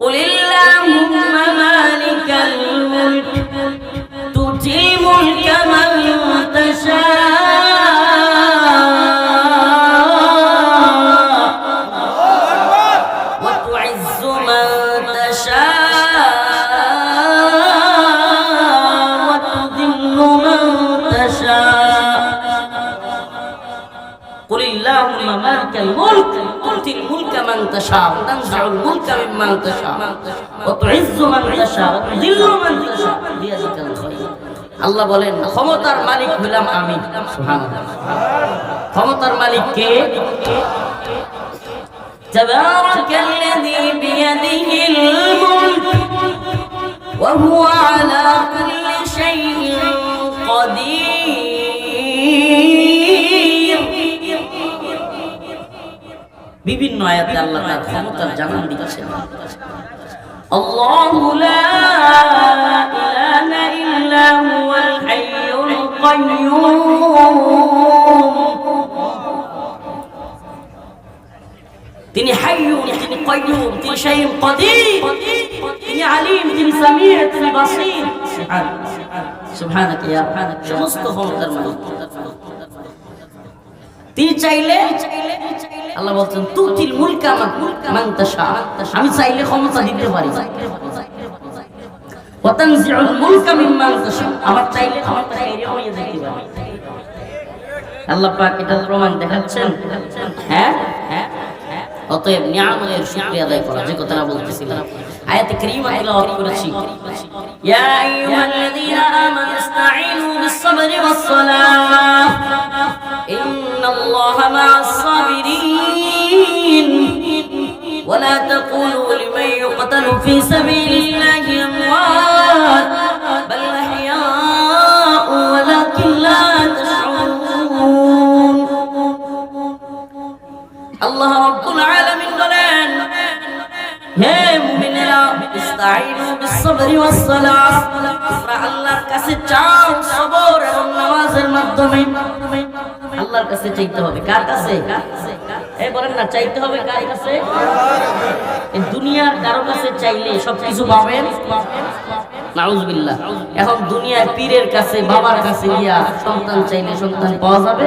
قل اللهم مالك الملك تؤتي الملك من تشاء وتعز من تشاء وتذل من تشاء. قل اللهم مالك الملك تؤتي الملك من تشاء وتنزع الملك ممن تشاء وتعز من تشاء وتذل من تشاء بيدك الخير আল্লাহ বলেন ক্ষমতার মালিক হইলাম আমি সুবহানাল্লাহ ক্ষমতার মালিক কে تبارك الذي بيده الملك وهو على বিভিন্ন আয়াতে আল্লাহ তার ক্ষমতার জানান দিচ্ছেন الله لا إله إلا هو الحي القيوم তিনি হাইয়ুন তিনি কাইয়ুম তিনি শাইউন কাদির তিনি আলিম তিনি সামির তিনি বাসীর সুবহানাক ইয়া সমস্ত ক্ষমতার মালিক তিনি চাইলে, আল্লাহ বলছেন, তুতিল মুলকা মান মান তাশা। আমি চাইলে ক্ষমতা দিতে পারি। ওয়াতানজিউল মুলকা মিম্মান তাশা। আমার চাইলে ক্ষমতা কেড়ে নিয়ে যেতে পারি। আল্লাহ পাক এটা প্রমাণ দেখাচ্ছেন। হ্যাঁ? হ্যাঁ অতএব নিয়ামতের শুকরিয়া আদায় করা, যে কথাটা বলতেছিলাম। আয়াতে কারীমা তেলাওয়াত করেছি। ইয়া আইয়ুহাল্লাযীনা আমানু ইসতাঈনু বিস-সাবরি ওয়াস-সালাহ ইন্নাল্লাহা মা'আস-সাবিরিন ولا تقولوا لمن يقتل في سبيل الله أموات بل أحياء ولكن لا تشعرون আল্লাহ রাব্বুল আলামিন বলেন হে মুমিনেরা ইস্তাঈনু বিস-সাবরি ওয়াস-সালাহ তোমরা আল্লাহর কাছে চাও সবর এবং নামাজের মাধ্যমে। আল্লাহর কাছে চাইতে হবে। কার কাছে? দুনিয়ার কারও কাছে চাইলে সবকিছু এখন দুনিয়ার পীরের কাছে, বাবার কাছে গিয়া সন্তান চাইলে সন্তান পাওয়া যাবে।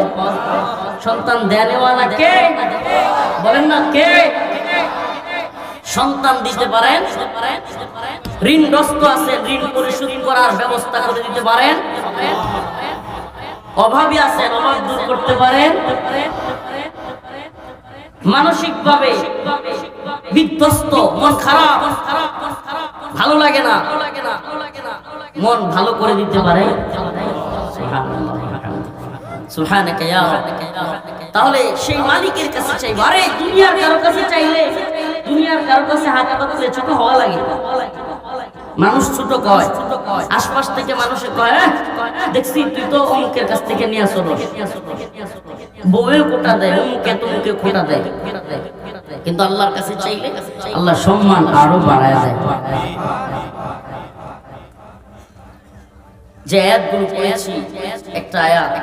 সন্তান দেনেওয়ালা কে? বলেন না, কে? সন্তান দিতে পারেন, ঋণগ্রস্ত আছে, ঋণ পরিশোধ করার ব্যবস্থা করে দিতে পারেন। অভাবী আছেন, অভাব দূর করতে পারেন। মানসিক ভাবে বিধ্বস্ত, মন খারাপ, ভালো লাগে না। মন ভালো করে দিতে পারে। তাহলে সেই মালিকের কাছে চাইব। আরে, দুনিয়ার কারও কাছে চাইলে দুনিয়ার কারও কাছে হাত পাতলে ছোট হওয়া লাগে। মানুষ ছোট কয়, আশপাশ থেকে মানুষে কয় দেখছি তুই তো অমুকের কাছ থেকে নিয়ে আসলো বউয়েও কোটা দেয়, অমুকে তমুকে খোটা দেয়। কিন্তু আল্লাহর কাছে চাইলে আল্লাহ সম্মান আরও বাড়ায় দেয়। যে আয়াতগুলো পড়েছি, একটা আয়াত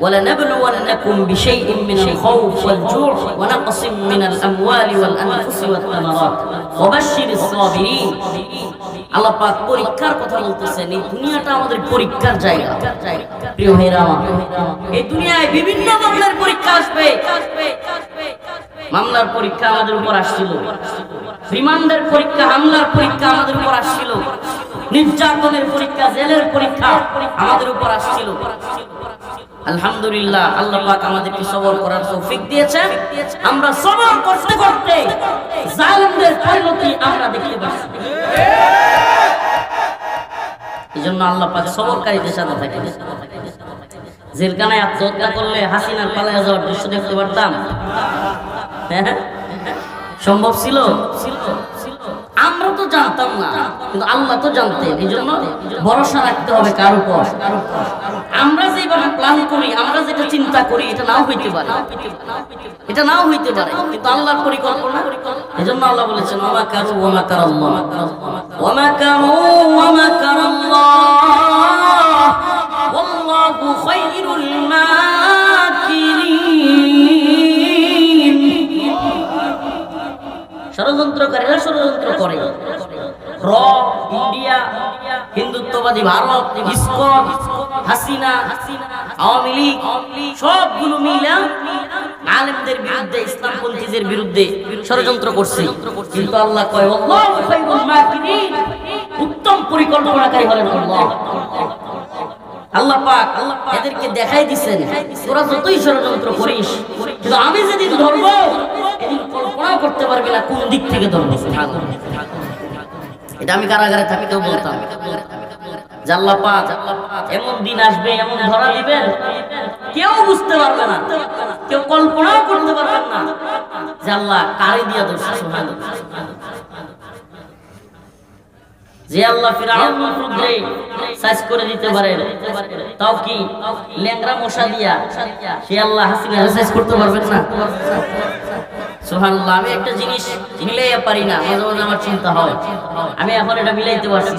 ولنبلونكم بشيء من الخوف والجوع ونقص من الأموال والأنفس والثمرات وبشر الصابرين আল্লাহ পাক পরীক্ষার কথা বলতেছেন এই দুনিয়াটা আমাদের পরীক্ষার জায়গা প্রিয় ভাইরা আমার এই দুনিয়ায় বিভিন্ন ধরনের পরীক্ষা আসবে মামলার পরীক্ষা আমাদের উপর আসছিল রিমান্ডের পরীক্ষা হামলার পরীক্ষা আমাদের উপর আসছিল নির্যাতনের পরীক্ষা জেলের পরীক্ষা আমাদের উপর আসছিল আলহামদুলিল্লাহ, আল্লাহ পাক আমাদেরকে সবর করার তৌফিক দিয়েছেন। আমরা সবর করতে করতে জালিমদের পরিণতি আমরা দেখতে পাচ্ছি। এই জন্য আল্লাহ পাক সবরকারীদের সাথে থাকে জেলখানায় আত্মহত্যা করলে হাসিনার পালায় যাওয়ার দৃশ্য দেখতে পারতাম। হ্যাঁ? সম্ভব ছিল? আমরা তো জানতাম না, কিন্তু আল্লাহ তো জানতেন। এই জন্য ভরসা রাখতে হবে কার উপর। আমরা যেভাবে প্ল্যান করি, আমরা যেটা চিন্তা করি, এটা নাও হইতে পারে। এটা নাও হইতে পারে, কিন্তু আল্লাহর পরিকল্পনা? এজন্য আল্লাহ বলেছেন ওয়া কারু ওয়া আল্লাহ? ওয়া ওয়া আল্লাহ? খায়রুল মাকিরিন। ষড়যন্ত্রকারীরা ষড়যন্ত্র করে। র ইন্ডিয়া, হিন্দুত্ববাদী ভারত, ইসকন হাসিনা, আওয়ামী লীগ, সবগুলো মিলে আলেমদের বিরুদ্ধে, ইসলামপন্থীদের বিরুদ্ধে ষড়যন্ত্র করছে। কিন্তু আল্লাহ কয় উত্তম পরিকল্পনাকারী হলেন আল্লাহ। আল্লাহ এদেরকে দেখাই দিছেন, তোরা যতই ষড়যন্ত্র করিস, কিন্তু আমি যেদিন ধরবো এদিন করতে পারবি না কোন দিক থেকে ধরবো। এটা আমি কারাগারে থাকতেও বলতাম। আল্লাহ পাক এমন দিন আসবে, এমন ধরা দিবেন কেউ বুঝতে পারবে না, কেউ কল্পনাও করতে পারবেন না আল্লাহ কারে দিয়া দোষ সুবহানাল্লাহ যে আল্লাহ সাইজ করে দিতে পারেন তাও কি ল্যাংরা মশা দিয়া সে আল্লাহ করতে পারবেন না? আমি একটা জিনিস আমার চিন্তা হয়। আমি এখন এটা পারছি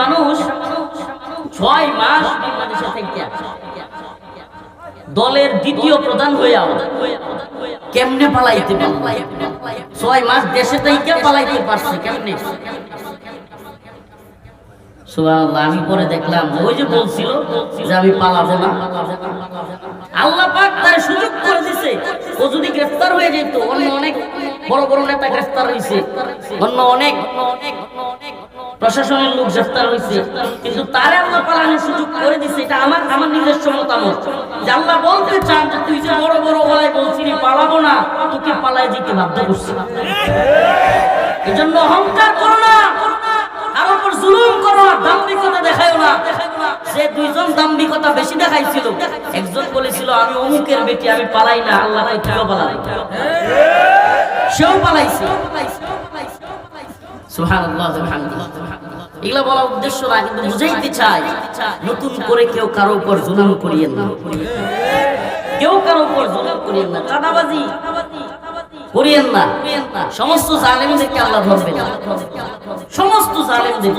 মানুষ ছয় দলের দ্বিতীয় প্রধান হইয়াও কেমনে পালাইতে ছয় মাস দেশে পালাইতে পারছে কেমনে? আমি পরে দেখলাম, ওই যে বলছিল যে আমি পালাবো না। আল্লাহ পাক সুযোগ করে দিছে। ও যদি গ্রেফতার হয়ে যেত, অন্য অনেক বড় বড় নেতা গ্রেফতার হয়েছে অন্য অনেক প্রশাসনের লোক গ্রেফতার হয়েছে কিন্তু তারে আল্লাহ পালানোর সুযোগ করে দিছে, এটা আমার আমার নিজস্ব মতামত। যে আল্লাহ বলতে চান যে তুই যে বড় বড় গলায় বলছিলি পালাবো না, তোকে পালায় যেতে বাধ্য করছি। এই জন্য অহংকার করো না। কারোর জুলুম করো দাম্ভিকতা না। দুইজন দাম্ভিকতা বেশি দেখাইছিল, একজন বলেছিল, আমি অমুকের বেটি, আমি পালাই না, আল্লাহ পালাই সেও পালাইছে। উদ্দেশ্য চাই, নতুন করে কেউ কারও উপর জুলুম করিয়েন না। কেউ কারও উপর না না। সমস্ত জালেমদেরকে আল্লাহ ধরবে না। সমস্ত জালেমদের।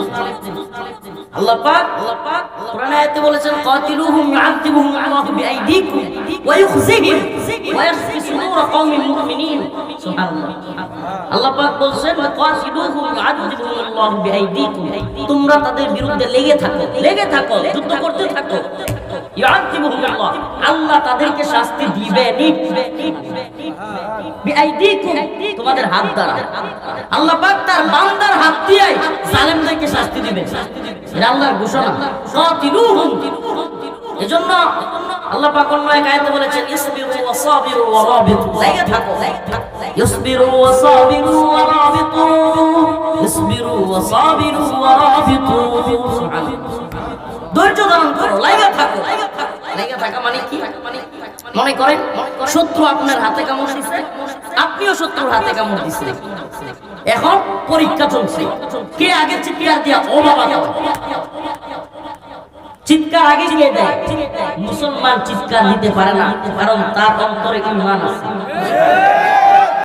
আল্লাহ পাক আল্লাহ পাক কোরআন আয়াতে বলেছেন, কাতিলুহুম ইউআযিবুহুম আল্লাহু বিআইদিকুম ওয়া ইখজিহিম ওয়া ইয়াশফি সুদূর কওমিন মুমিনিন। সুবহানাল্লাহ। আল্লাহ পাক বলছেন, কাতিলুহুম ইউআযিবুহুম বিআইদিকুম। তোমরা তাদের বিরুদ্ধে লেগে থাকো লেগে থাকো, যুদ্ধ করতে থাকো। আল্লাহ তাদেরকে শাস্তি দিবেনই। তোমাদের হাত দ্বারা। আল্লাহ পাক তার বান্দার হাত দিয়ে জালেমদেরকে শাস্তি দিবেন। এটা আল্লাহর ঘোষণা। কাতিলুহুম। এজন্য আল্লাহ পাক অন্য এক আয়াতে বলেছেন, ইসবিরু ওয়া সাবিরু ওয়া রাবিতু লাগে থাকো। ইসবিরু ওয়া সাবিরু ওয়া রাবিতু ইসবিরু ওয়া সাবিরু ওয়া রাবিতু ধৈর্য ধারণ করো লাগে থাকো। লাগে থাকা মানে কি? মনে করেন, শত্রু আপনার হাতে কামড় আপনিও শত্রুর হাতে কামড় দিছে। এখন পরীক্ষা চলছে। কে আগে চিৎকার দিয়া, ও বাবা চিৎকার আগে দিয়ে দেয়। মুসলমান চিৎকার দিতে পারে না, কারণ তার অন্তরে ইমান আছে।